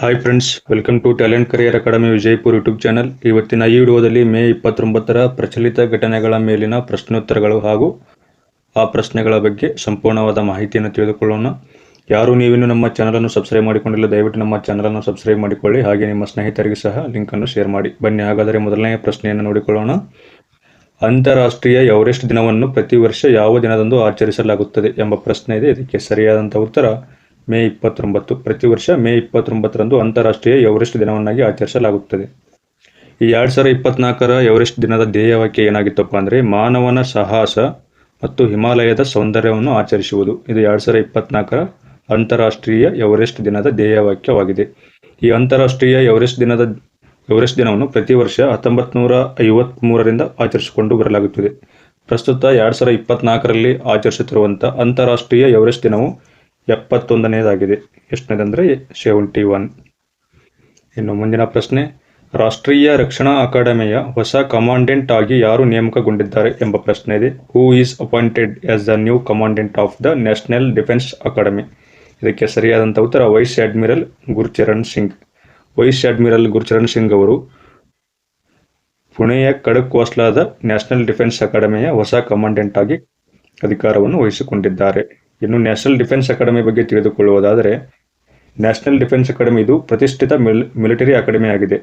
Hi friends welcome to talent career academy Vijayapur YouTube channel ಇವತ್ತಿನ ಈ ವಿಡಿಯೋದಲ್ಲಿ ಮೇ ಇಪ್ಪತ್ತೊಂಬತ್ತರ ಪ್ರಚಲಿತ ಘಟನೆಗಳ ಮೇಲಿನ ಪ್ರಶ್ನೋತ್ತರಗಳು ಹಾಗೂ ಆ ಪ್ರಶ್ನೆಗಳ ಬಗ್ಗೆ ಸಂಪೂರ್ಣವಾದ ಮಾಹಿತಿಯನ್ನು ತಿಳಿದುಕೊಳ್ಳೋಣ. ಯಾರು ನೀವಿನ್ನು ನಮ್ಮ ಚಾನಲನ್ನು ಸಬ್ಸ್ಕ್ರೈಬ್ ಮಾಡಿಕೊಂಡಿಲ್ಲ, ದಯವಿಟ್ಟು ನಮ್ಮ ಚಾನಲನ್ನು ಸಬ್ಸ್ಕ್ರೈಬ್ ಮಾಡಿಕೊಳ್ಳಿ. ಹಾಗೆ ನಿಮ್ಮ ಸ್ನೇಹಿತರಿಗೆ ಸಹ ಲಿಂಕನ್ನು ಶೇರ್ ಮಾಡಿ. ಬನ್ನಿ, ಹಾಗಾದರೆ ಮೊದಲನೆಯ ಪ್ರಶ್ನೆಯನ್ನು ನೋಡಿಕೊಳ್ಳೋಣ. ಅಂತಾರಾಷ್ಟ್ರೀಯ ಎವರೆಸ್ಟ್ ದಿನವನ್ನು ಪ್ರತಿ ವರ್ಷ ಯಾವ ದಿನದಂದು ಆಚರಿಸಲಾಗುತ್ತದೆ ಎಂಬ ಪ್ರಶ್ನೆ ಇದೆ. ಇದಕ್ಕೆ ಸರಿಯಾದಂಥ ಉತ್ತರ ಮೇ ಇಪ್ಪತ್ತೊಂಬತ್ತು. ಪ್ರತಿ ವರ್ಷ ಮೇ ಇಪ್ಪತ್ತೊಂಬತ್ತರಂದು ಅಂತಾರಾಷ್ಟ್ರೀಯ ಎವರೆಸ್ಟ್ ದಿನವನ್ನಾಗಿ ಆಚರಿಸಲಾಗುತ್ತದೆ. ಈ ಎರಡು ಸಾವಿರ ಇಪ್ಪತ್ನಾಲ್ಕರ ಎವರೆಸ್ಟ್ ದಿನದ ಧ್ಯೇಯವಾಕ್ಯ ಏನಾಗಿತ್ತಪ್ಪ ಅಂದರೆ ಮಾನವನ ಸಾಹಸ ಮತ್ತು ಹಿಮಾಲಯದ ಸೌಂದರ್ಯವನ್ನು ಆಚರಿಸುವುದು. ಇದು ಎರಡು ಸಾವಿರ ಇಪ್ಪತ್ನಾಲ್ಕರ ಅಂತಾರಾಷ್ಟ್ರೀಯ ಎವರೆಸ್ಟ್ ದಿನದ ಧ್ಯೇಯವಾಕ್ಯವಾಗಿದೆ. ಈ ಅಂತಾರಾಷ್ಟ್ರೀಯ ಎವರೆಸ್ಟ್ ದಿನದ ಎವರೆಸ್ಟ್ ದಿನವನ್ನು ಪ್ರತಿ ವರ್ಷ ಹತ್ತೊಂಬತ್ತು ನೂರ ಐವತ್ತ್ಮೂರರಿಂದ ಆಚರಿಸಿಕೊಂಡು ಬರಲಾಗುತ್ತದೆ. ಪ್ರಸ್ತುತ ಎರಡು ಸಾವಿರ ಇಪ್ಪತ್ನಾಲ್ಕರಲ್ಲಿ ಆಚರಿಸುತ್ತಿರುವಂಥ ಅಂತಾರಾಷ್ಟ್ರೀಯ ಎವರೆಸ್ಟ್ ದಿನವು ಎಪ್ಪತ್ತೊಂದನೇದಾಗಿದೆ ಎಷ್ಟನೇದಂದರೆ ಸೆವೆಂಟಿ ಒನ್. ಇನ್ನು ಮುಂದಿನ ಪ್ರಶ್ನೆ, ರಾಷ್ಟ್ರೀಯ ರಕ್ಷಣಾ ಅಕಾಡೆಮಿಯ ಹೊಸ ಕಮಾಂಡೆಂಟ್ ಆಗಿ ಯಾರು ನೇಮಕಗೊಂಡಿದ್ದಾರೆ ಎಂಬ ಪ್ರಶ್ನೆ ಇದೆ. Who is appointed as the new commandant of the National Defence Academy ಇದಕ್ಕೆ ಸರಿಯಾದಂಥ ಉತ್ತರ, vice admiral Gurcharan Singh. Vice admiral Gurcharan Singh ಅವರು ಪುಣೆಯ ಕಡಕ್ ಕೋಸ್ಲಾದ ನ್ಯಾಷನಲ್ ಡಿಫೆನ್ಸ್ ಅಕಾಡೆಮಿಯ ಹೊಸ ಕಮಾಂಡೆಂಟ್ ಆಗಿ ಅಧಿಕಾರವನ್ನು ವಹಿಸಿಕೊಂಡಿದ್ದಾರೆ. ಇನ್ನು ನ್ಯಾಷನಲ್ ಡಿಫೆನ್ಸ್ ಅಕಾಡೆಮಿ ಬಗ್ಗೆ ತಿಳಿದುಕೊಳ್ಳುವುದಾದರೆ ನ್ಯಾಷನಲ್ ಡಿಫೆನ್ಸ್ ಅಕಾಡೆಮಿ ಇದು ಪ್ರತಿಷ್ಠಿತ ಮಿಲ್ ಮಿಲಿಟರಿ ಅಕಾಡೆಮಿ ಆಗಿದೆ.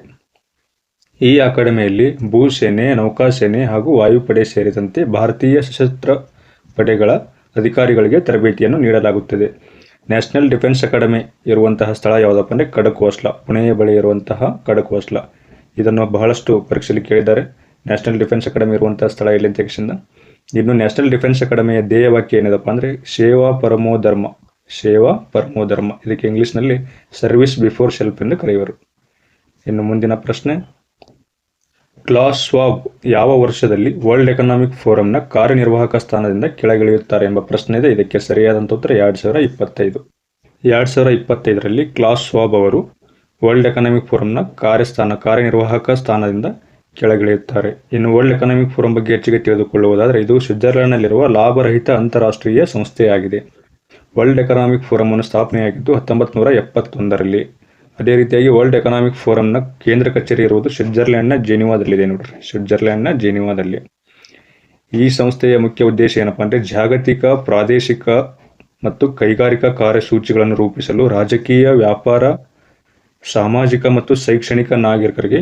ಈ ಅಕಾಡೆಮಿಯಲ್ಲಿ ಭೂಸೇನೆ ನೌಕಾಸೇನೆ ಹಾಗೂ ವಾಯುಪಡೆ ಸೇರಿದಂತೆ ಭಾರತೀಯ ಸಶಸ್ತ್ರ ಪಡೆಗಳ ಅಧಿಕಾರಿಗಳಿಗೆ ತರಬೇತಿಯನ್ನು ನೀಡಲಾಗುತ್ತದೆ. ನ್ಯಾಷನಲ್ ಡಿಫೆನ್ಸ್ ಅಕಾಡೆಮಿ ಇರುವಂತಹ ಸ್ಥಳ ಯಾವುದಪ್ಪ ಅಂದರೆ ಹೋಸ್ಲ, ಪುಣೆಯ ಬಳಿ ಇರುವಂತಹ ಕಡಕೋಸ್ಲ ಇದನ್ನು ಬಹಳಷ್ಟು ಪರೀಕ್ಷೆಯಲ್ಲಿ ಕೇಳಿದ್ದಾರೆ. ನ್ಯಾಷನಲ್ ಡಿಫೆನ್ಸ್ ಅಕಾಡೆಮಿ ಇರುವಂತಹ ಸ್ಥಳ ಎಲ್ಲಿ ಅಂತ ಇನ್ನು ನ್ಯಾಷನಲ್ ಡಿಫೆನ್ಸ್ ಅಕಾಡೆಮಿಯ ಧ್ಯೇಯವಾಕ್ಯ ಏನಿದಪ್ಪ ಅಂದರೆ, ಸೇವಾ ಪರಮೋ ಧರ್ಮ, ಸೇವಾ ಪರಮೋ ಧರ್ಮ. ಇದಕ್ಕೆ ಇಂಗ್ಲಿಷ್ನಲ್ಲಿ ಸರ್ವಿಸ್ ಬಿಫೋರ್ ಸೆಲ್ಫ್ ಎಂದು ಕರೆಯುವರು. ಇನ್ನು ಮುಂದಿನ ಪ್ರಶ್ನೆ ಕ್ಲಾಸ್ ಸ್ವಾಬ್ ಯಾವ ವರ್ಷದಲ್ಲಿ ವರ್ಲ್ಡ್ ಎಕನಾಮಿಕ್ ಫೋರಂನ ಕಾರ್ಯನಿರ್ವಾಹಕ ಸ್ಥಾನದಿಂದ ಕೆಳಗಿಳಿಯುತ್ತಾರೆ ಎಂಬ ಪ್ರಶ್ನೆ ಇದೆ. ಇದಕ್ಕೆ ಸರಿಯಾದಂಥ ಉತ್ತರ ಎರಡು ಸಾವಿರ ಇಪ್ಪತ್ತೈದು. ಎರಡು ಸಾವಿರ ಇಪ್ಪತ್ತೈದರಲ್ಲಿ ಕ್ಲಾಸ್ ಸ್ವಾಬ್ ಅವರು ವರ್ಲ್ಡ್ ಎಕನಾಮಿಕ್ ಫೋರಂನ ಕಾರ್ಯಸ್ಥಾನ, ಕಾರ್ಯನಿರ್ವಾಹಕ ಸ್ಥಾನದಿಂದ ಕೆಳಗಿಳಿಯುತ್ತಾರೆ ಇನ್ನು ವರ್ಲ್ಡ್ ಎಕನಾಮಿಕ್ ಫೋರಂ ಬಗ್ಗೆ ಹೆಚ್ಚಿಗೆ ತಿಳಿದುಕೊಳ್ಳುವುದಾದರೆ, ಇದು ಸ್ವಿಟ್ಜರ್ಲೆಂಡ್ನಲ್ಲಿರುವ ಲಾಭರಹಿತ ಅಂತಾರಾಷ್ಟ್ರೀಯ ಸಂಸ್ಥೆಯಾಗಿದೆ. ವರ್ಲ್ಡ್ ಎಕನಾಮಿಕ್ ಫೋರಮನ್ನು ಸ್ಥಾಪನೆಯಾಗಿದ್ದು ಹತ್ತೊಂಬತ್ತು ನೂರ ಎಪ್ಪತ್ತೊಂದರಲ್ಲಿ. ಅದೇ ರೀತಿಯಾಗಿ ವರ್ಲ್ಡ್ ಎಕನಾಮಿಕ್ ಫೋರಂನ ಕೇಂದ್ರ ಕಚೇರಿ ಇರುವುದು ಸ್ವಿಟ್ಜರ್ಲೆಂಡ್ನ ಜೆನಿವಾದಲ್ಲಿದೆ ನೋಡ್ರಿ. ಸ್ವಿಟ್ಜರ್ಲೆಂಡ್ನ ಜೆನಿವಾದಲ್ಲಿ. ಈ ಸಂಸ್ಥೆಯ ಮುಖ್ಯ ಉದ್ದೇಶ ಏನಪ್ಪ ಅಂದರೆ ಜಾಗತಿಕ, ಪ್ರಾದೇಶಿಕ ಮತ್ತು ಕೈಗಾರಿಕಾ ಕಾರ್ಯಸೂಚಿಗಳನ್ನು ರೂಪಿಸಲು ರಾಜಕೀಯ, ವ್ಯಾಪಾರ, ಸಾಮಾಜಿಕ ಮತ್ತು ಶೈಕ್ಷಣಿಕ ನಾಗರಿಕರಿಗೆ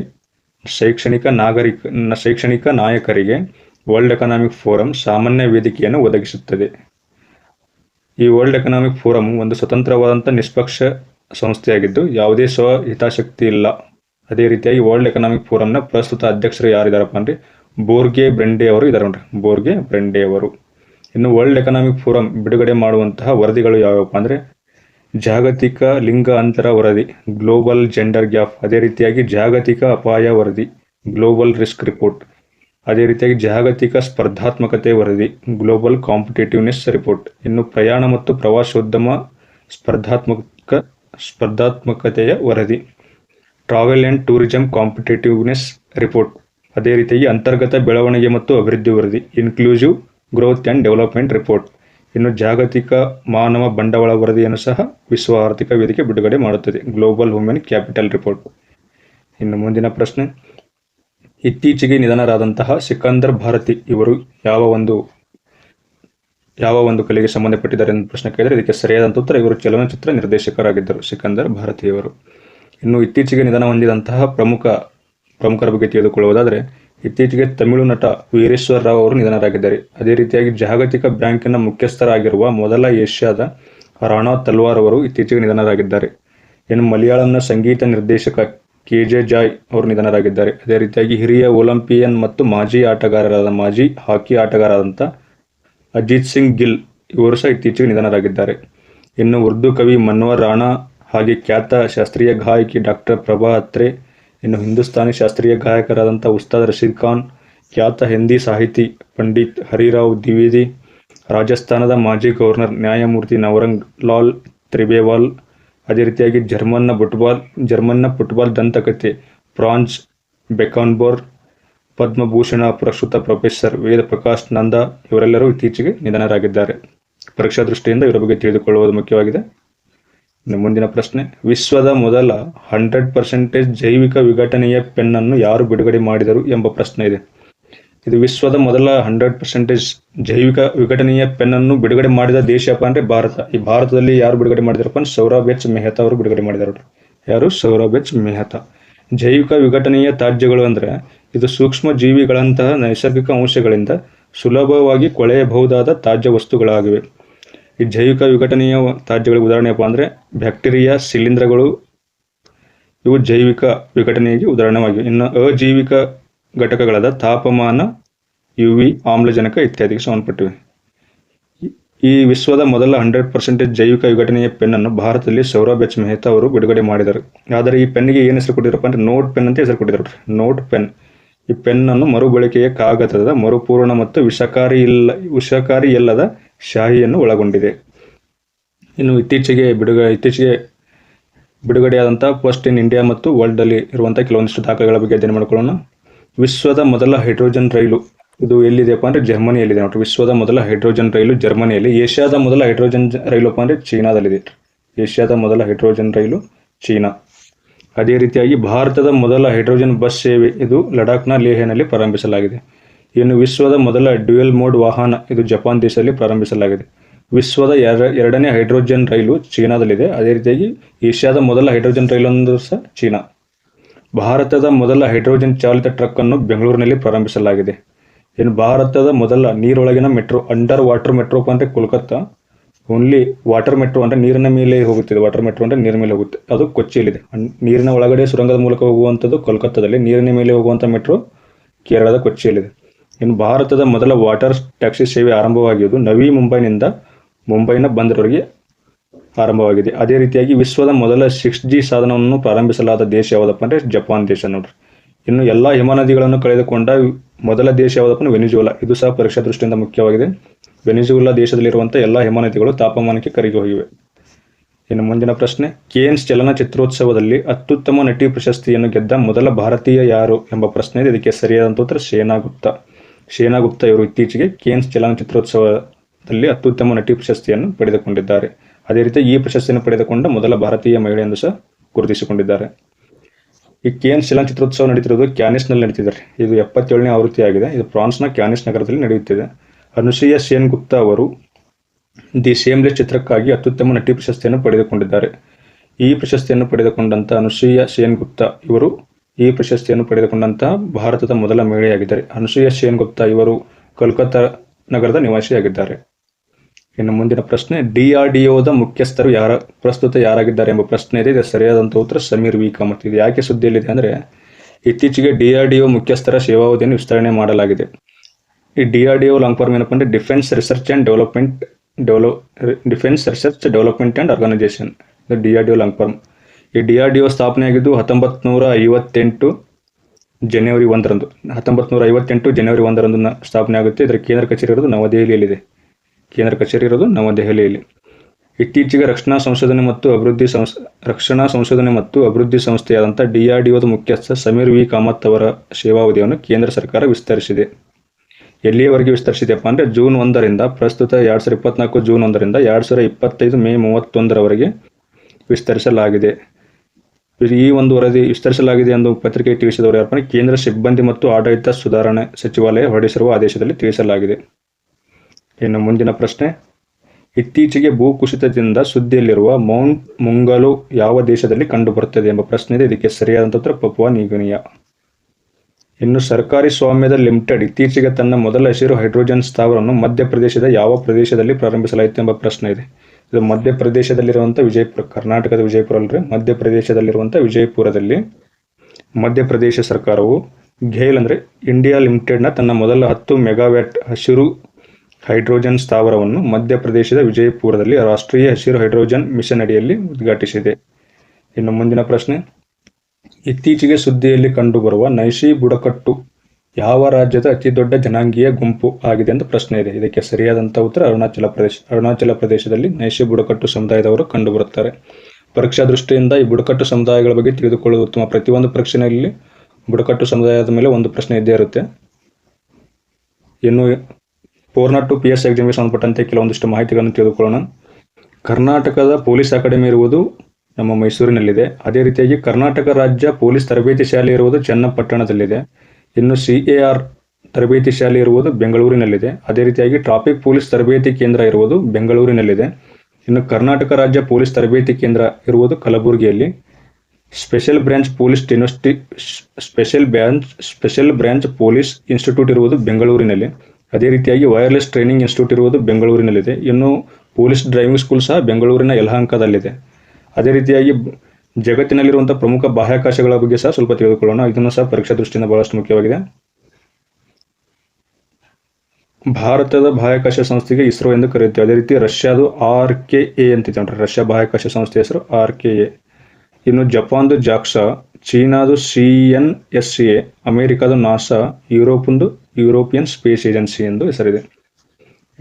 ಶೈಕ್ಷಣಿಕ ನಾಗರಿಕ ಶೈಕ್ಷಣಿಕ ನಾಯಕರಿಗೆ ವರ್ಲ್ಡ್ ಎಕನಾಮಿಕ್ ಫೋರಂ ಸಾಮಾನ್ಯ ವೇದಿಕೆಯನ್ನು ಒದಗಿಸುತ್ತದೆ. ಈ ವರ್ಲ್ಡ್ ಎಕನಾಮಿಕ್ ಫೋರಂ ಒಂದು ಸ್ವತಂತ್ರವಾದಂಥ ನಿಷ್ಪಕ್ಷ ಸಂಸ್ಥೆಯಾಗಿದ್ದು, ಯಾವುದೇ ಸ್ವ ಹಿತಾಸಕ್ತಿ ಇಲ್ಲ. ಅದೇ ರೀತಿಯಾಗಿ ವರ್ಲ್ಡ್ ಎಕನಾಮಿಕ್ ಫೋರಂನ ಪ್ರಸ್ತುತ ಅಧ್ಯಕ್ಷರು ಯಾರಿದ್ದಾರಪ್ಪ ಅಂದರೆ, ಬೋರ್ಗೆ ಬ್ರೆಂಡೆ ಅವರು ಇದ್ದಾರೆ ನೋಡ್ರಿ. ಬೋರ್ಗೆ ಬ್ರೆಂಡೆ ಅವರು. ಇನ್ನು ವರ್ಲ್ಡ್ ಎಕನಾಮಿಕ್ ಫೋರಂ ಬಿಡುಗಡೆ ಮಾಡುವಂತಹ ವರದಿಗಳು ಯಾವ್ಯಾವಪ್ಪ ಅಂದರೆ ಜಾಗತಿಕ ಲಿಂಗ ಅಂತರ ವರದಿ, ಗ್ಲೋಬಲ್ ಜೆಂಡರ್ ಗ್ಯಾಪ್, ಅದೇ ರೀತಿಯಾಗಿ ಜಾಗತಿಕ ಅಪಾಯ ವರದಿ, ಗ್ಲೋಬಲ್ ರಿಸ್ಕ್ ರಿಪೋರ್ಟ್, ಅದೇ ರೀತಿಯಾಗಿ ಜಾಗತಿಕ ಸ್ಪರ್ಧಾತ್ಮಕತೆ ವರದಿ, ಗ್ಲೋಬಲ್ ಕಾಂಪಿಟೇಟಿವ್ನೆಸ್ ರಿಪೋರ್ಟ್, ಇನ್ನು ಪ್ರಯಾಣ ಮತ್ತು ಪ್ರವಾಸೋದ್ಯಮ ಸ್ಪರ್ಧಾತ್ಮಕ, ಸ್ಪರ್ಧಾತ್ಮಕತೆಯ ವರದಿ, travel and tourism competitiveness report, ಅದೇ ರೀತಿಯಾಗಿ ಅಂತರ್ಗತ ಬೆಳವಣಿಗೆ ಮತ್ತು ಅಭಿವೃದ್ಧಿ ವರದಿ inclusive growth and development report ಇನ್ನು ಜಾಗತಿಕ ಮಾನವ ಬಂಡವಾಳ ವರದಿಯನ್ನು ಸಹ ವಿಶ್ವ ಆರ್ಥಿಕ ವೇದಿಕೆ ಬಿಡುಗಡೆ ಮಾಡುತ್ತದೆ. ಗ್ಲೋಬಲ್ ವುಮೆನ್ ಕ್ಯಾಪಿಟಲ್ ರಿಪೋರ್ಟ್ ಇನ್ನು ಮುಂದಿನ ಪ್ರಶ್ನೆ. ಇತ್ತೀಚೆಗೆ ನಿಧನರಾದಂತಹ ಸಿಕಂದರ್ ಭಾರತಿ ಇವರು ಯಾವ ಒಂದು ಯಾವ ಒಂದು ಕಲೆಗೆ ಸಂಬಂಧಪಟ್ಟಿದ್ದಾರೆ ಎಂದು ಪ್ರಶ್ನೆ ಕೇಳಿದರೆ ಇದಕ್ಕೆ ಸರಿಯಾದಂಥ ಉತ್ತರ ಇವರು ಚಲನಚಿತ್ರ ನಿರ್ದೇಶಕರಾಗಿದ್ದರು, ಸಿಕಂದರ್ ಭಾರತಿಯವರು ಇನ್ನು ಇತ್ತೀಚೆಗೆ ನಿಧನ ಹೊಂದಿದಂತಹ ಪ್ರಮುಖ, ಪ್ರಮುಖರ ಬಗ್ಗೆ ತಿಳಿದುಕೊಳ್ಳುವುದಾದರೆ ಇತ್ತೀಚೆಗೆ ತಮಿಳು ನಟ ವೀರೇಶ್ವರ ರಾವ್ ಅವರು ನಿಧನರಾಗಿದ್ದಾರೆ. ಅದೇ ರೀತಿಯಾಗಿ ಜಾಗತಿಕ ಬ್ಯಾಂಕಿನ ಮುಖ್ಯಸ್ಥರಾಗಿರುವ ಮೊದಲ ಏಷ್ಯಾದ ರಾಣಾ ತಲ್ವಾರ್ ಅವರು ಇತ್ತೀಚೆಗೆ ನಿಧನರಾಗಿದ್ದಾರೆ. ಇನ್ನು ಮಲಯಾಳಂನ ಸಂಗೀತ ನಿರ್ದೇಶಕ ಕೆ ಜೆ ಜಾಯ್ ಅವರು ನಿಧನರಾಗಿದ್ದಾರೆ. ಅದೇ ರೀತಿಯಾಗಿ ಹಿರಿಯ ಒಲಿಂಪಿಯನ್ ಮತ್ತು ಮಾಜಿ ಆಟಗಾರರಾದ ಮಾಜಿ ಹಾಕಿ ಆಟಗಾರರಾದಂಥ ಅಜಿತ್ ಸಿಂಗ್ ಗಿಲ್ ಇವರು ಸಹ ಇತ್ತೀಚೆಗೆ ನಿಧನರಾಗಿದ್ದಾರೆ. ಇನ್ನು ಉರ್ದು ಕವಿ ಮನ್ವರ್ ರಾಣಾ ಹಾಗೆ ಖ್ಯಾತ ಶಾಸ್ತ್ರೀಯ ಗಾಯಕಿ ಡಾಕ್ಟರ್ ಪ್ರಭಾ ಅತ್ರೆ ಇನ್ನು ಹಿಂದೂಸ್ತಾನಿ ಶಾಸ್ತ್ರೀಯ ಗಾಯಕರಾದಂಥ ಉಸ್ತಾದ್ ರಶೀದ್ ಖಾನ್, ಖ್ಯಾತ ಹಿಂದಿ ಸಾಹಿತಿ ಪಂಡಿತ್ ಹರಿರಾವ್ ದ್ವಿವೇದಿ, ರಾಜಸ್ಥಾನದ ಮಾಜಿ ಗವರ್ನರ್ ನ್ಯಾಯಮೂರ್ತಿ ನವರಂಗ್ ಲಾಲ್ ತ್ರಿಬೇವಾಲ್ ಅದೇ ರೀತಿಯಾಗಿ ಜರ್ಮನ್ನ ಫುಟ್ಬಾಲ್ ಜರ್ಮನ್ನ ಫುಟ್ಬಾಲ್ ದಂತಕಥೆ ಫ್ರಾನ್ಸ್ ಬೆಕಾನ್ಬೋರ್, ಪದ್ಮಭೂಷಣ ಪುರಸ್ಕೃತ ಪ್ರೊಫೆಸರ್ ವೇದ ಪ್ರಕಾಶ್ ನಂದ ಇವರೆಲ್ಲರೂ ಇತ್ತೀಚೆಗೆ ನಿಧನರಾಗಿದ್ದಾರೆ. ಪರೀಕ್ಷಾ ದೃಷ್ಟಿಯಿಂದ ಇವರ ಬಗ್ಗೆ ತಿಳಿದುಕೊಳ್ಳುವುದು ಮುಖ್ಯವಾಗಿದೆ. ಮುಂದಿನ ಪ್ರಶ್ನೆ, ವಿಶ್ವದ ಮೊದಲ ಹಂಡ್ರೆಡ್ ಪರ್ಸೆಂಟೇಜ್ ಜೈವಿಕ ವಿಘಟನೆಯ ಪೆನ್ನನ್ನು ಯಾರು ಬಿಡುಗಡೆ ಮಾಡಿದರು ಎಂಬ ಪ್ರಶ್ನೆ ಇದೆ. ಇದು ವಿಶ್ವದ ಮೊದಲ ಹಂಡ್ರೆಡ್ ಪರ್ಸೆಂಟೇಜ್ ಜೈವಿಕ ವಿಘಟನೆಯ ಪೆನ್ನನ್ನು ಬಿಡುಗಡೆ ಮಾಡಿದ ದೇಶಪ್ಪ ಅಂದ್ರೆ ಭಾರತ. ಈ ಭಾರತದಲ್ಲಿ ಯಾರು ಬಿಡುಗಡೆ ಮಾಡಿದಾರಪ್ಪ ಅಂದ್ರೆ ಸೌರಭ್ ಎಚ್ ಮೆಹ್ತಾ ಅವರು ಬಿಡುಗಡೆ ಮಾಡಿದ್ದಾರೆ ಯಾರು? ಸೌರಭ್ ಎಚ್ ಮೆಹ್ತಾ. ಜೈವಿಕ ವಿಘಟನೆಯ ತ್ಯಾಜ್ಯಗಳು ಅಂದ್ರೆ ಇದು ಸೂಕ್ಷ್ಮ ಜೀವಿಗಳಂತಹ ನೈಸರ್ಗಿಕ ಅಂಶಗಳಿಂದ ಸುಲಭವಾಗಿ ಕೊಳೆಯಬಹುದಾದ ತ್ಯಾಜ್ಯ ವಸ್ತುಗಳಾಗಿವೆ. ಈ ಜೈವಿಕ ವಿಘಟನೆಯ ತ್ಯಾಜ್ಯಗಳಿಗೆ ಉದಾಹರಣೆಯಪ್ಪ ಅಂದ್ರೆ ಬ್ಯಾಕ್ಟೀರಿಯಾ, ಶಿಲೀಂಧ್ರಗಳು, ಇವು ಜೈವಿಕ ವಿಘಟನೆಗೆ ಉದಾಹರಣೆವಾಗಿವೆ. ಇನ್ನು ಅಜೈವಿಕ ಘಟಕಗಳಾದ ತಾಪಮಾನ ಯು ವಿ ಆಮ್ಲಜನಕ ಇತ್ಯಾದಿಗೆ ಸಂಬಂಧಪಟ್ಟಿವೆ. ಈ- ವಿಶ್ವದ ಮೊದಲ ಹಂಡ್ರೆಡ್ ಪರ್ಸೆಂಟೇಜ್ ಜೈವಿಕ ವಿಘಟನೆಯ ಪೆನ್ನನ್ನು ಭಾರತದಲ್ಲಿ ಸೌರಭ್ ಎಚ್. ಮೆಹ್ತಾ ಅವರು ಬಿಡುಗಡೆ ಮಾಡಿದರು ಆದರೆ ಈ ಪೆನ್ನಿಗೆ ಏನು ಹೆಸರು ಕೊಟ್ಟಿದ್ರಪ್ಪ ಅಂದ್ರೆ ನೋಟ್ ಪೆನ್ ಅಂತ ಹೆಸರು ಕೊಟ್ಟಿದ್ರು ನೋಟ್ ಪೆನ್. ಈ ಪೆನ್ನನ್ನು ಮರುಬಳಕೆಯ ಕಾಗದದ ಮರುಪೂರ್ಣ ಮತ್ತು ವಿಷಕಾರಿ ಇಲ್ಲ, ವಿಷಕಾರಿ ಇಲ್ಲದ ಶಾಹಿಯನ್ನು ಒಳಗೊಂಡಿದೆ. ಇನ್ನು ಇತ್ತೀಚೆಗೆ ಬಿಡುಗ, ಇತ್ತೀಚೆಗೆ ಬಿಡುಗಡೆಯಾದಂಥ ಫಸ್ಟ್ ಇನ್ ಇಂಡಿಯಾ ಮತ್ತು ವರ್ಲ್ಡಲ್ಲಿ ಇರುವಂಥ ಕೆಲವೊಂದಿಷ್ಟು ದಾಖಲೆಗಳ ಬಗ್ಗೆ ಅಧ್ಯಯನ ಮಾಡ್ಕೊಳ್ಳೋಣ. ವಿಶ್ವದ ಮೊದಲ ಹೈಡ್ರೋಜನ್ ರೈಲು ಇದು ಎಲ್ಲಿದೆಯಪ್ಪ ಅಂದರೆ ಜರ್ಮನಿಯಲ್ಲಿದೆ ನೋಡ್ರಿ. ವಿಶ್ವದ ಮೊದಲ ಹೈಡ್ರೋಜನ್ ರೈಲು ಜರ್ಮನಿಯಲ್ಲಿ, ಏಷ್ಯಾದ ಮೊದಲ ಹೈಡ್ರೋಜನ್ ರೈಲಪ್ಪ ಅಂದ್ರೆ ಚೀನಾದಲ್ಲಿದೆ. ಏಷ್ಯಾದ ಮೊದಲ ಹೈಡ್ರೋಜನ್ ರೈಲು ಚೀನಾ. ಅದೇ ರೀತಿಯಾಗಿ ಭಾರತದ ಮೊದಲ ಹೈಡ್ರೋಜನ್ ಬಸ್ ಸೇವೆ ಇದು ಲಡಾಖ್ನ ಲೇಹ್ನಲ್ಲಿ ಪ್ರಾರಂಭಿಸಲಾಗಿದೆ. ಇನ್ನು ವಿಶ್ವದ ಮೊದಲ ಡ್ಯುಯಲ್ ಮೋಡ್ ವಾಹನ ಇದು ಜಪಾನ್ ದೇಶದಲ್ಲಿ ಪ್ರಾರಂಭಿಸಲಾಗಿದೆ. ವಿಶ್ವದ ಎರ, ಎರಡನೇ ಹೈಡ್ರೋಜನ್ ರೈಲು ಚೀನಾದಲ್ಲಿದೆ. ಅದೇ ರೀತಿಯಾಗಿ ಏಷ್ಯಾದ ಮೊದಲ ಹೈಡ್ರೋಜನ್ ರೈಲು ಒಂದು ಸಹ ಚೀನಾ. ಭಾರತದ ಮೊದಲ ಹೈಡ್ರೋಜನ್ ಚಾಲಿತ ಟ್ರಕ್ ಅನ್ನು ಬೆಂಗಳೂರಿನಲ್ಲಿ ಪ್ರಾರಂಭಿಸಲಾಗಿದೆ. ಇನ್ನು ಭಾರತದ ಮೊದಲ ನೀರೊಳಗಿನ ಮೆಟ್ರೋ ಅಂಡರ್ ವಾಟರ್ ಮೆಟ್ರೋ ಅಂದರೆ ಕೋಲ್ಕತ್ತಾ. ಓನ್ಲಿ ವಾಟರ್ ಮೆಟ್ರೋ ಅಂದರೆ ನೀರಿನ ಮೇಲೆ ಹೋಗುತ್ತಿದೆ. ವಾಟರ್ ಮೆಟ್ರೋ ಅಂದರೆ ನೀರಿನ ಮೇಲೆ ಹೋಗುತ್ತೆ. ಅದು ಕೊಚ್ಚಿಯಲ್ಲಿದೆ. ನೀರಿನ ಒಳಗಡೆ ಸುರಂಗದ ಮೂಲಕ ಹೋಗುವಂಥದ್ದು ಕೋಲ್ಕತ್ತಾದಲ್ಲಿ. ನೀರಿನ ಮೇಲೆ ಹೋಗುವಂಥ ಮೆಟ್ರೋ ಕೇರಳದ ಕೊಚ್ಚಿಯಲ್ಲಿದೆ. ಇನ್ನು ಭಾರತದ ಮೊದಲ ವಾಟರ್ ಟ್ಯಾಕ್ಸಿ ಸೇವೆ ಆರಂಭವಾಗಿದ್ದು ನವಿ ಮುಂಬೈನಿಂದ ಮುಂಬೈನ ಬಂದರವರೆಗೆ ಆರಂಭವಾಗಿದೆ. ಅದೇ ರೀತಿಯಾಗಿ ವಿಶ್ವದ ಮೊದಲ ಸಿಕ್ಸ್ ಜಿ ಸಾಧನವನ್ನು ಪ್ರಾರಂಭಿಸಲಾದ ದೇಶ ಯಾವುದಪ್ಪ ಅಂದರೆ ಜಪಾನ್ ದೇಶ ನೋಡ್ರಿ. ಇನ್ನು ಎಲ್ಲ ಹಿಮನದಿಗಳನ್ನು ಕಳೆದುಕೊಂಡ ಮೊದಲ ದೇಶ ಯಾವುದಪ್ಪ ಅಂದ್ರೆ ವೆನಿಜುವಲಾ. ಇದು ಸಹ ಪರೀಕ್ಷಾ ದೃಷ್ಟಿಯಿಂದ ಮುಖ್ಯವಾಗಿದೆ. ವೆನಿಜುವಲಾ ದೇಶದಲ್ಲಿರುವಂಥ ಎಲ್ಲ ಹಿಮನದಿಗಳು ತಾಪಮಾನಕ್ಕೆ ಕರಗಿ ಹೋಗಿವೆ. ಇನ್ನು ಮುಂದಿನ ಪ್ರಶ್ನೆ, ಕೇನ್ಸ್ ಚಲನಚಿತ್ರೋತ್ಸವದಲ್ಲಿ ಅತ್ಯುತ್ತಮ ನಟಿ ಪ್ರಶಸ್ತಿಯನ್ನು ಗೆದ್ದ ಮೊದಲ ಭಾರತೀಯ ಯಾರು ಎಂಬ ಪ್ರಶ್ನೆ ಇದೆ. ಇದಕ್ಕೆ ಸರಿಯಾದಂತ ಉತ್ತರ ಶೇನಾ ಗುಪ್ತಾ. ಶೇನಾ ಗುಪ್ತಾ ಇವರು ಇತ್ತೀಚೆಗೆ ಕೇನ್ಸ್ ಚಲನಚಿತ್ರೋತ್ಸವದಲ್ಲಿ ಅತ್ಯುತ್ತಮ ನಟಿ ಪ್ರಶಸ್ತಿಯನ್ನು ಪಡೆದುಕೊಂಡಿದ್ದಾರೆ. ಅದೇ ರೀತಿ ಈ ಪ್ರಶಸ್ತಿಯನ್ನು ಪಡೆದುಕೊಂಡ ಮೊದಲ ಭಾರತೀಯ ಮಹಿಳೆ ಎಂದು ಸಹ ಗುರುತಿಸಿಕೊಂಡಿದ್ದಾರೆ. ಈ ಕೇನ್ಸ್ ಚಲನಚಿತ್ರೋತ್ಸವ ನಡೀತಿರೋದು ಕ್ಯಾನಿಸ್ನಲ್ಲಿ ನಡೀತಿದ್ದಾರೆ ಇದು ಎಪ್ಪತ್ತೇಳನೇ ಆವೃತ್ತಿಯಾಗಿದೆ. ಇದು ಫ್ರಾನ್ಸ್ನ ಕ್ಯಾನಿಸ್ ನಗರದಲ್ಲಿ ನಡೆಯುತ್ತಿದೆ. ಅನುಸೂಯ ಸೇನ್ ಗುಪ್ತಾ ಅವರು ದಿ ಸೇಮ್ಲೆಸ್ ಚಿತ್ರಕ್ಕಾಗಿ ಅತ್ಯುತ್ತಮ ನಟಿ ಪ್ರಶಸ್ತಿಯನ್ನು ಪಡೆದುಕೊಂಡಿದ್ದಾರೆ. ಈ ಪ್ರಶಸ್ತಿಯನ್ನು ಪಡೆದುಕೊಂಡಂತ ಅನುಸೂಯ ಸೇನ್ ಗುಪ್ತಾ ಇವರು ಈ ಪ್ರಶಸ್ತಿಯನ್ನು ಪಡೆದುಕೊಂಡಂತಹ ಭಾರತದ ಮೊದಲ ಮಹಿಳೆಯಾಗಿದ್ದಾರೆ. ಅನುಸೂಯ ಸೇನ್ ಗುಪ್ತಾ ಇವರು ಕೋಲ್ಕತ್ತಾ ನಗರದ ನಿವಾಸಿಯಾಗಿದ್ದಾರೆ. ಇನ್ನು ಮುಂದಿನ ಪ್ರಶ್ನೆ ಡಿಆರ್ಡಿಒದ ಮುಖ್ಯಸ್ಥರು ಯಾರ, ಪ್ರಸ್ತುತ ಯಾರಾಗಿದ್ದಾರೆ ಎಂಬ ಪ್ರಶ್ನೆ ಇದೆ. ಇದು ಸರಿಯಾದಂತಹ ಉತ್ತರ ಸಮೀರ್ ವಿ ಕಾಮತ್ ಇದು. ಯಾಕೆ ಸುದ್ದಿಯಲ್ಲಿದೆ ಅಂದ್ರೆ, ಇತ್ತೀಚೆಗೆ ಡಿಆರ್ಡಿಒ ಮುಖ್ಯಸ್ಥರ ಸೇವಾವಧಿಯನ್ನು ವಿಸ್ತರಣೆ ಮಾಡಲಾಗಿದೆ. ಈ ಡಿಆರ್ಡಿಒ ಲಾಂಗ್ ಫಾರ್ಮ್ ಏನಪ್ಪ ಅಂದ್ರೆ defence research and development develop defence research development and organisation DRDO long form ಈ ಡಿ ಆರ್ ಡಿ ಒ ಸ್ಥಾಪನೆಯಾಗಿದ್ದು ಹತ್ತೊಂಬತ್ತು ನೂರ ಐವತ್ತೆಂಟು ಜನವರಿ ಒಂದರಂದು. ಹತ್ತೊಂಬತ್ತು ನೂರ ಐವತ್ತೆಂಟು ಜನವರಿ ಒಂದರಂದು ಸ್ಥಾಪನೆ ಆಗುತ್ತೆ. ಇದರ ಕೇಂದ್ರ ಕಚೇರಿ ಇರೋದು ನವದೆಹಲಿಯಲ್ಲಿದೆ. ಕೇಂದ್ರ ಕಚೇರಿ ಇರೋದು ನವದೆಹಲಿಯಲ್ಲಿ. ಇತ್ತೀಚೆಗೆ ರಕ್ಷಣಾ ಸಂಶೋಧನೆ ಮತ್ತು ಅಭಿವೃದ್ಧಿ ಸಂಸ್, ರಕ್ಷಣಾ ಸಂಶೋಧನೆ ಮತ್ತು ಅಭಿವೃದ್ಧಿ ಸಂಸ್ಥೆಯಾದಂಥ ಡಿ ಆರ್ ಡಿ ಒದ ಮುಖ್ಯಸ್ಥ ಸಮೀರ್ ವಿ. ಕಾಮತ್ ಅವರ ಸೇವಾವಧಿಯನ್ನು ಕೇಂದ್ರ ಸರ್ಕಾರ ವಿಸ್ತರಿಸಿದೆ. ಎಲ್ಲಿಯವರೆಗೆ ವಿಸ್ತರಿಸಿದೆಪ್ಪ ಅಂದರೆ ಜೂನ್ ಒಂದರಿಂದ, ಪ್ರಸ್ತುತ ಎರಡು ಸಾವಿರದ ಇಪ್ಪತ್ನಾಲ್ಕು ಜೂನ್ ಒಂದರಿಂದ ಎರಡು ಸಾವಿರದ ಇಪ್ಪತ್ತೈದು ಮೇ ಮೂವತ್ತೊಂದರವರೆಗೆ ವಿಸ್ತರಿಸಲಾಗಿದೆ. ಈ ಒಂದು ವರದಿ ವಿಸ್ತರಿಸಲಾಗಿದೆ ಎಂದು ಪತ್ರಿಕೆ ತಿಳಿಸಿದವರು ಯಾರಪ್ಪ ಕೇಂದ್ರ ಸಿಬ್ಬಂದಿ ಮತ್ತು ಆಡಳಿತ ಸುಧಾರಣೆ ಸಚಿವಾಲಯ ಹೊರಡಿಸಿರುವ ಆದೇಶದಲ್ಲಿ ತಿಳಿಸಲಾಗಿದೆ. ಇನ್ನು ಮುಂದಿನ ಪ್ರಶ್ನೆ, ಇತ್ತೀಚೆಗೆ ಭೂಕುಸಿತದಿಂದ ಸುದ್ದಿಯಲ್ಲಿರುವ ಮೌಂಟ್ ಮುಂಗಲು ಯಾವ ದೇಶದಲ್ಲಿ ಕಂಡುಬರುತ್ತದೆ ಎಂಬ ಪ್ರಶ್ನೆ ಇದೆ. ಇದಕ್ಕೆ ಸರಿಯಾದಂಥ ಉತ್ತರ ಪಪುವಾ ನಿಗುನಿಯಾ. ಇನ್ನು ಸರ್ಕಾರಿ ಸ್ವಾಮ್ಯದ ಲಿಮಿಟೆಡ್ ಇತ್ತೀಚೆಗೆ ತನ್ನ ಮೊದಲ ಹಸಿರು ಹೈಡ್ರೋಜನ್ ಸ್ಥಾವರವನ್ನು ಮಧ್ಯಪ್ರದೇಶದ ಯಾವ ಪ್ರದೇಶದಲ್ಲಿ ಪ್ರಾರಂಭಿಸಲಾಯಿತು ಎಂಬ ಪ್ರಶ್ನೆ ಇದೆ. ಇದು ಮಧ್ಯಪ್ರದೇಶದಲ್ಲಿರುವಂಥ ವಿಜಯಪುರ, ಕರ್ನಾಟಕದ ವಿಜಯಪುರ ಅಲ್ಲದೆ ಮಧ್ಯಪ್ರದೇಶದಲ್ಲಿರುವಂಥ ವಿಜಯಪುರದಲ್ಲಿ ಮಧ್ಯಪ್ರದೇಶ ಸರ್ಕಾರವು ಘೇಲ್ ಅಂದರೆ ಇಂಡಿಯಾ ಲಿಮಿಟೆಡ್ನ ತನ್ನ ಮೊದಲ ಹತ್ತು ಮೆಗಾವ್ಯಾಟ್ ಹಸಿರು ಹೈಡ್ರೋಜನ್ ಸ್ಥಾವರವನ್ನು ಮಧ್ಯಪ್ರದೇಶದ ವಿಜಯಪುರದಲ್ಲಿ ರಾಷ್ಟ್ರೀಯ ಹಸಿರು ಹೈಡ್ರೋಜನ್ ಮಿಷನ್ ಅಡಿಯಲ್ಲಿ ಉದ್ಘಾಟಿಸಿದೆ. ಇನ್ನು ಮುಂದಿನ ಪ್ರಶ್ನೆ, ಇತ್ತೀಚೆಗೆ ಸುದ್ದಿಯಲ್ಲಿ ಕಂಡುಬರುವ ನೈಶಿ ಬುಡಕಟ್ಟು ಯಾವ ರಾಜ್ಯದ ಅತಿ ದೊಡ್ಡ ಜನಾಂಗೀಯ ಗುಂಪು ಆಗಿದೆ ಅಂತ ಪ್ರಶ್ನೆ ಇದೆ. ಇದಕ್ಕೆ ಸರಿಯಾದಂತಹ ಉತ್ತರ ಅರುಣಾಚಲ ಪ್ರದೇಶ, ಅರುಣಾಚಲ ಪ್ರದೇಶದಲ್ಲಿ ನೈಶಿ ಬುಡಕಟ್ಟು ಸಮುದಾಯದವರು ಕಂಡುಬರುತ್ತಾರೆ. ಪರೀಕ್ಷಾ ದೃಷ್ಟಿಯಿಂದ ಈ ಬುಡಕಟ್ಟು ಸಮುದಾಯಗಳ ಬಗ್ಗೆ ತಿಳಿದುಕೊಳ್ಳುವುದು ಉತ್ತಮ. ಪ್ರತಿಯೊಂದು ಪರೀಕ್ಷೆಯಲ್ಲಿ ಬುಡಕಟ್ಟು ಸಮುದಾಯದ ಮೇಲೆ ಒಂದು ಪ್ರಶ್ನೆ ಇದ್ದೇ ಇರುತ್ತೆ. ಇನ್ನು ನಾಟ್ ಟು ಪಿ ಎಸ್ ಎಕ್ಸಾಮ್ಗೆ ಸಂಬಂಧಪಟ್ಟಂತೆ ಕೆಲವೊಂದಿಷ್ಟು ಮಾಹಿತಿಗಳನ್ನು ತಿಳಿದುಕೊಳ್ಳೋಣ. ಕರ್ನಾಟಕದ ಪೊಲೀಸ್ ಅಕಾಡೆಮಿ ಇರುವುದು ನಮ್ಮ ಮೈಸೂರಿನಲ್ಲಿದೆ. ಅದೇ ರೀತಿಯಾಗಿ ಕರ್ನಾಟಕ ರಾಜ್ಯ ಪೊಲೀಸ್ ತರಬೇತಿ ಶಾಲೆ ಇರುವುದು ಚನ್ನಪಟ್ಟಣದಲ್ಲಿದೆ. ಇನ್ನು ಸಿ ಎ ಆರ್ ತರಬೇತಿ ಶಾಲೆ ಇರುವುದು ಬೆಂಗಳೂರಿನಲ್ಲಿದೆ. ಅದೇ ರೀತಿಯಾಗಿ ಟ್ರಾಫಿಕ್ ಪೊಲೀಸ್ ತರಬೇತಿ ಕೇಂದ್ರ ಇರುವುದು ಬೆಂಗಳೂರಿನಲ್ಲಿದೆ. ಇನ್ನು ಕರ್ನಾಟಕ ರಾಜ್ಯ ಪೊಲೀಸ್ ತರಬೇತಿ ಕೇಂದ್ರ ಇರುವುದು ಕಲಬುರಗಿಯಲ್ಲಿ. Special branch police university, special branch special branch police institute ಇರುವುದು ಬೆಂಗಳೂರಿನಲ್ಲಿ. ಅದೇ ರೀತಿಯಾಗಿ ವೈರ್ಲೆಸ್ ಟ್ರೈನಿಂಗ್ ಇನ್ಸ್ಟಿಟ್ಯೂಟ್ ಇರುವುದು ಬೆಂಗಳೂರಿನಲ್ಲಿದೆ. ಇನ್ನು ಪೊಲೀಸ್ ಡ್ರೈವಿಂಗ್ ಸ್ಕೂಲ್ ಸಹ ಬೆಂಗಳೂರಿನ ಯಲಹಂಕದಲ್ಲಿದೆ. ಅದೇ ರೀತಿಯಾಗಿ ಜಗತ್ತಿನಲ್ಲಿರುವಂತಹ ಪ್ರಮುಖ ಬಾಹ್ಯಾಕಾಶಗಳ ಬಗ್ಗೆ ಸಹ ಸ್ವಲ್ಪ ತಿಳಿದುಕೊಳ್ಳೋಣ. ಇದನ್ನು ಸಹ ಪರೀಕ್ಷಾ ದೃಷ್ಟಿಯಿಂದ ಬಹಳಷ್ಟು ಮುಖ್ಯವಾಗಿದೆ. ಭಾರತದ ಬಾಹ್ಯಾಕಾಶ ಸಂಸ್ಥೆಗೆ ಇಸ್ರೋ ಎಂದು ಕರೆಯುತ್ತೆ. ಅದೇ ರೀತಿ ರಷ್ಯಾದು ಆರ್ ಕೆ ಎ ಅಂತಿದೆ ನೋಡ್ರಿ. ರಷ್ಯಾ ಬಾಹ್ಯಾಕಾಶ ಸಂಸ್ಥೆ ಹೆಸರು ಆರ್ ಕೆ ಎ ಇನ್ನು ಜಪಾನ್ದು ಜಾಕ್ಸಾ, ಚೀನಾದು ಸಿ ಎನ್ ಎಸ್ ಎ, ಅಮೆರಿಕಾದು ನಾಸಾ, ಯುರೋಪಂದು ಯುರೋಪಿಯನ್ ಸ್ಪೇಸ್ ಏಜೆನ್ಸಿ ಎಂದು ಹೆಸರಿದೆ.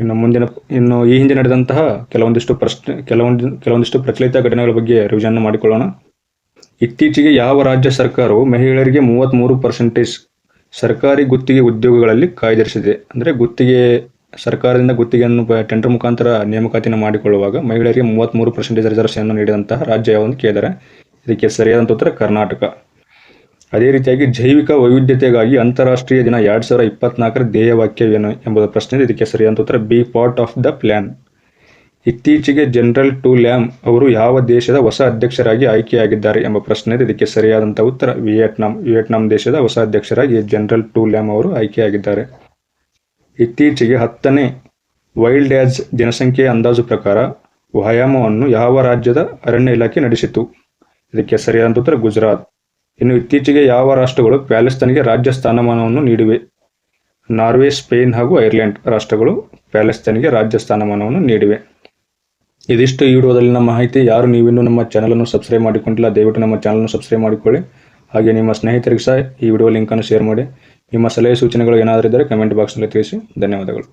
ಇನ್ನು ಮುಂದಿನ, ಇನ್ನು ಈ ಹಿಂದೆ ನಡೆದಂತಹ ಕೆಲವೊಂದಿಷ್ಟು ಪ್ರಶ್ನೆ, ಕೆಲವೊಂದು, ಕೆಲವೊಂದಿಷ್ಟು ಪ್ರಚಲಿತ ಘಟನೆಗಳ ಬಗ್ಗೆ ರಿವಿಷನ್ ಮಾಡಿಕೊಳ್ಳೋಣ. ಇತ್ತೀಚೆಗೆ ಯಾವ ರಾಜ್ಯ ಸರ್ಕಾರವು ಮಹಿಳೆಯರಿಗೆ ಮೂವತ್ತ್ಮೂರು ಪರ್ಸೆಂಟೇಜ್ ಸರ್ಕಾರಿ ಗುತ್ತಿಗೆ ಉದ್ಯೋಗಗಳಲ್ಲಿ ಕಾಯ್ದಿರಿಸಿದೆ? ಅಂದರೆ ಗುತ್ತಿಗೆ, ಸರ್ಕಾರದಿಂದ ಗುತ್ತಿಗೆಯನ್ನು ಟೆಂಡರ್ ಮುಖಾಂತರ ನೇಮಕಾತಿಯನ್ನು ಮಾಡಿಕೊಳ್ಳುವಾಗ ಮಹಿಳೆಯರಿಗೆ ಮೂವತ್ತ್ಮೂರು ಪರ್ಸೆಂಟೇಜ್ ರಿಸರ್ವೇಷನ್ ನೀಡಿದಂತಹ ರಾಜ್ಯ ಯಾವುದು ಕೇಳಿದರೆ, ಇದಕ್ಕೆ ಸರಿಯಾದಂಥ ಉತ್ತರ ಕರ್ನಾಟಕ. ಅದೇ ರೀತಿಯಾಗಿ ಜೈವಿಕ ವೈವಿಧ್ಯತೆಗಾಗಿ ಅಂತಾರಾಷ್ಟ್ರೀಯ ದಿನ ಎರಡು ಸಾವಿರ ಇಪ್ಪತ್ನಾಲ್ಕರ ಧ್ಯೇಯವಾಕ್ಯವೇನು ಎಂಬುದು ಪ್ರಶ್ನೆ ಇದೆ. ಇದಕ್ಕೆ ಸರಿಯಾದ ಉತ್ತರ B part of the plan ಇತ್ತೀಚೆಗೆ ಜನರಲ್ ಟು ಲ್ಯಾಮ್ ಅವರು ಯಾವ ದೇಶದ ಹೊಸ ಅಧ್ಯಕ್ಷರಾಗಿ ಆಯ್ಕೆಯಾಗಿದ್ದಾರೆ ಎಂಬ ಪ್ರಶ್ನೆ ಇದೆ. ಇದಕ್ಕೆ ಸರಿಯಾದಂಥ ಉತ್ತರ ವಿಯೆಟ್ನಾಂ ವಿಯೆಟ್ನಾಂ ದೇಶದ ಹೊಸ ಅಧ್ಯಕ್ಷರಾಗಿ ಜನರಲ್ ಟು ಲ್ಯಾಮ್ ಅವರು ಆಯ್ಕೆಯಾಗಿದ್ದಾರೆ ಇತ್ತೀಚೆಗೆ ಹತ್ತನೇ ವೈಲ್ಡ್ ಆಜ್ ಜನಸಂಖ್ಯೆಯ ಅಂದಾಜು ಪ್ರಕಾರ ವ್ಯಾಯಾಮವನ್ನು ಯಾವ ರಾಜ್ಯದ ಅರಣ್ಯ ಇಲಾಖೆ ನಡೆಸಿತು ಇದಕ್ಕೆ ಸರಿಯಾದಂಥ ಉತ್ತರ ಗುಜರಾತ್ ಇನ್ನು ಇತ್ತೀಚೆಗೆ ಯಾವ ರಾಷ್ಟ್ರಗಳು ಪ್ಯಾಲೆಸ್ತೈನ್ಗೆ ರಾಜ್ಯ ಸ್ಥಾನಮಾನವನ್ನು ನೀಡಿವೆ? ನಾರ್ವೆ, ಸ್ಪೇನ್ ಹಾಗೂ ಐರ್ಲೆಂಡ್ ರಾಷ್ಟ್ರಗಳು ಪ್ಯಾಲೆಸ್ತೈನ್ಗೆ ರಾಜ್ಯ ಸ್ಥಾನಮಾನವನ್ನು ನೀಡಿವೆ. ಇದಿಷ್ಟು ಈ ವಿಡಿಯೋದಲ್ಲಿನ ಮಾಹಿತಿ. ಯಾರು ನೀವಿನ್ನೂ ನಮ್ಮ ಚಾನಲನ್ನು ಸಬ್ಸ್ಕ್ರೈಬ್ ಮಾಡಿಕೊಂಡಿಲ್ಲ, ದಯವಿಟ್ಟು ನಮ್ಮ ಚಾನಲನ್ನು ಸಬ್ಸ್ಕ್ರೈಬ್ ಮಾಡಿಕೊಳ್ಳಿ. ಹಾಗೆ ನಿಮ್ಮ ಸ್ನೇಹಿತರಿಗೆ ಸಹ ಈ ವಿಡಿಯೋ ಲಿಂಕನ್ನು ಶೇರ್ ಮಾಡಿ. ನಿಮ್ಮ ಸಲಹೆ ಸೂಚನೆಗಳು ಏನಾದರೂ ಇದ್ದರೆ ಕಮೆಂಟ್ ಬಾಕ್ಸ್ನಲ್ಲಿ ತಿಳಿಸಿ. ಧನ್ಯವಾದಗಳು.